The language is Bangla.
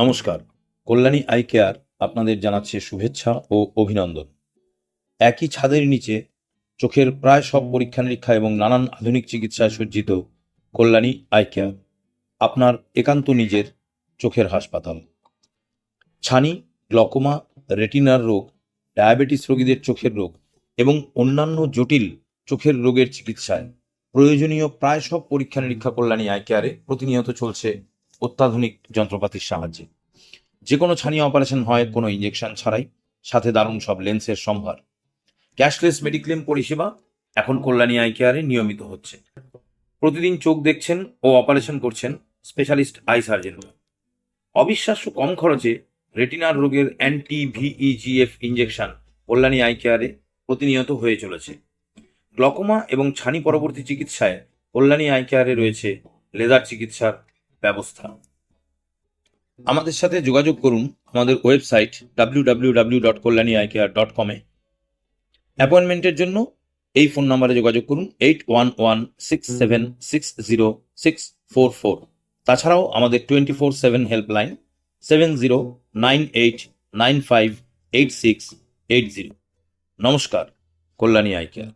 নমস্কার। কল্যাণী আই কেয়ার আপনাদের জানাচ্ছে শুভেচ্ছা ও অভিনন্দন। একই ছাদের নিচে চোখের প্রায় সব পরীক্ষা নিরীক্ষা এবং নানান আধুনিক চিকিৎসায় সজ্জিত কল্যাণী আই কেয়ার, আপনার একান্ত নিজের চোখের হাসপাতাল। ছানি, গ্লকোমা, রেটিনার রোগ, ডায়াবেটিস রোগীদের চোখের রোগ এবং অন্যান্য জটিল চোখের রোগের চিকিৎসায় প্রয়োজনীয় প্রায় সব পরীক্ষা নিরীক্ষা কল্যাণী আই কেয়ারে প্রতিনিয়ত চলছে অত্যাধুনিক যন্ত্রপাতির সাহায্যে। যে কোনো ছানি অপারেশন হয়, কোনো ইঞ্জেকশন ছাড়াই। সাথে দারুণ সব লেন্সের সম্ভার। ক্যাশলেস মেডিক্লেম পরিষেবা এখন কল্যাণী আই কেয়ারে নিয়মিত হচ্ছে। প্রতিদিন চোখ দেখছেন ও অপারেশন করছেন স্পেশালিস্ট আই সার্জেনরা অবিশ্বাস্য কম খরচে রেটিনার রোগের anti VEGF injection Kalyani eye কেয়ারে প্রতিনিয়ত হয়ে চলেছে। গ্লকোমা এবং ছানি পরবর্তী চিকিৎসায় কল্যাণী আই কেয়ারে রয়েছে লেজার চিকিৎসার ব্যবস্থা। আমাদের সাথে যোগাযোগ করুন আমাদের website W W W dot Kalyani eye care dot কমে অ্যাপয়েন্টমেন্টের জন্য এই ফোন নাম্বারে যোগাযোগ করুন eight one one six seven six zero six four four তাছাড়াও আমাদের twenty four seven helpline seven zero nine eight nine five eight six eight zero নমস্কার, কল্যাণী আই কেয়ার।